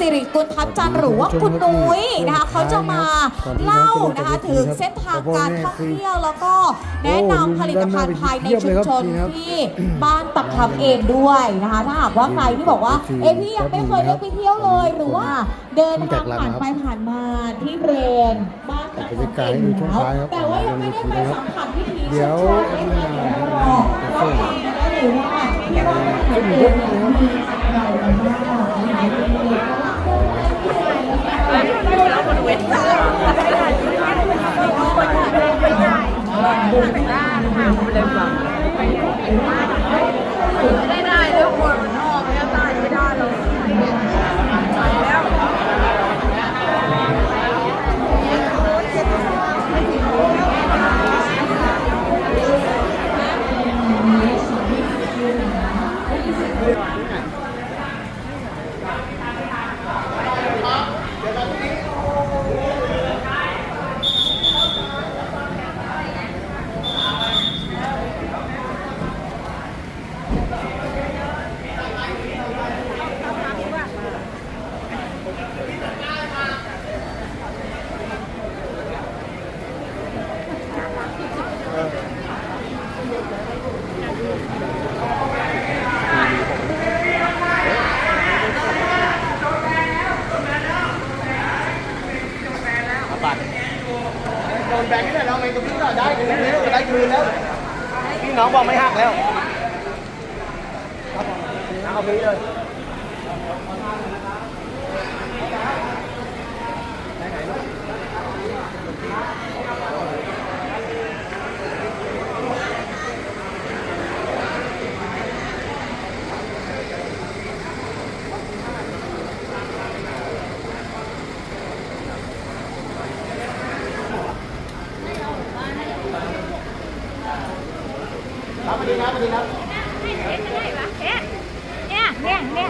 สิริกุลทัพจันทร์หรือว่าคุณนุ้ยนะคะเขาจะมาเล่านะคะถึงเส้นทางการท่องเที่ยวแล้วก็แนะนำผลิตภัณฑ์ภายในชุมชนที่บ้านปักคำเองด้วยนะคะถ้าหากว่าใครที่บอกว่าเอะพี่ยังไม่เคยได้ไปเที่ยวเลยหรือว่าเดินทางผ่านไปผ่านมาที่บริเวณบ้านปักคำเองแล้วแต่ว่ายังไม่ได้ไปสัมผัสวิถีชุมชนไม่เคยเที่ยวรอเราฟังได้เลยว่าที่บ้านปักคำเอง Thank you. โดนแบงค์นี่แหละเราไงก็พี่ก็ได้คืนแล้วได้คืนแล้วพี่น้องบอกไม่หักแล้วเอาไปเลย ครับสวัสดีครับสวัสดีครับ เนี่ยเนี่ยเนี่ย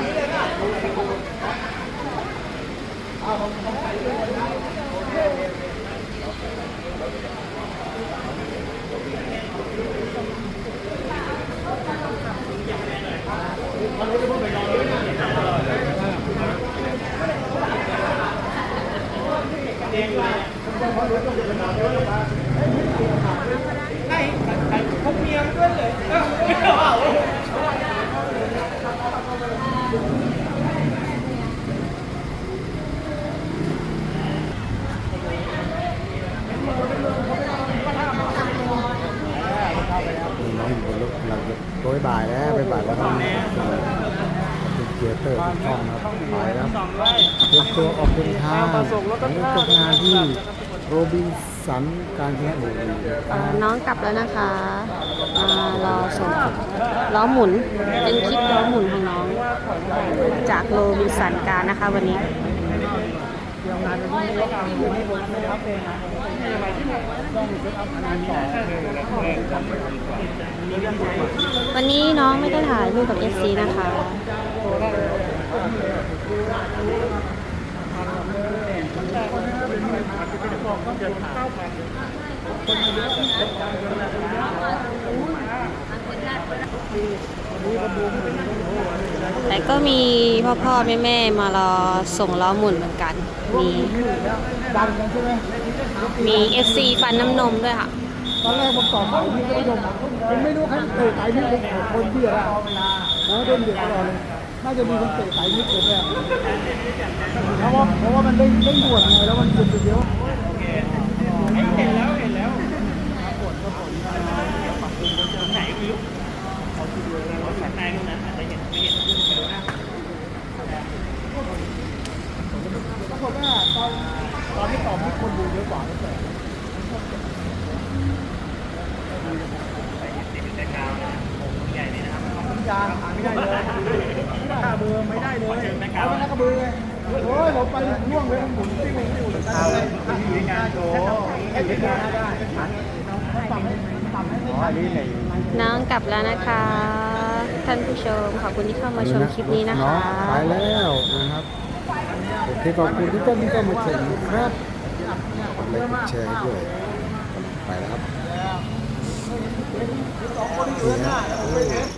น้องอยู่บนรถเราจะโดยบ่ายแล้วไปบ่ายแล้วต้องเป็นเกียร์เตอร์ทุกช่องครับไปแล้วยกตัวออกเดินทางแล้วจบงานที่โรบินสันการแข่งบุรีเอ่อน้องกลับแล้วนะคะมารอชมล้อหมุนเป็นคลิปล้อหมุนของน้อง จากโรบินสันการนะคะวันนี้วั นนี้น้องไม่ได้ถ่ายรูปกับ FC นะคะ แต่ก็มีพ่อพ่อแม่แม่มารอส่งล้อหมุนเหมือนกัน มีดังกันใช่ไหมมีฟันน้ำนมด้วยค่ะ ตอนแรกผมตอบไปพี่ก็ไม่ยอมผมไม่รู้ใครเตะไก่พี่คนเบี้ยอะแล้วโดนเบียดตลอดเลยน่าจะมีคนเตะไก่พี่ผมเลยเพราะว่าเพราะว่ามันได้ได้หวดไงแล้วมันจุดเดียวเห็นแล้วเห็นแล้วปรากฏว่าตอนตอนที่ตอบที่คนดูเยอะกว่าตั้งแต่จางหาไม่ได้เลยไม่ได้เบอร์ ไม่ได้เลยเอาไปแล้วก็เบอร์ไงโอ้ยผมไปล่วงเลยหมุนติ้งเลยติ้งเลยเอาเลยที่งานโถแค่ถึงงานได้ต่ำต่ำให้ไม่ทันน้องกลับแล้วนะคะ ท่านผู้ชมขอบคุณที่เข้ามาชมคลิปนี้นะคะไปแล้วนะครับโอเคขอบคุณทุกท่านที่เข้ามาชมครับกดไลค์กดแชร์ให้ด้วยไปแล้วครับ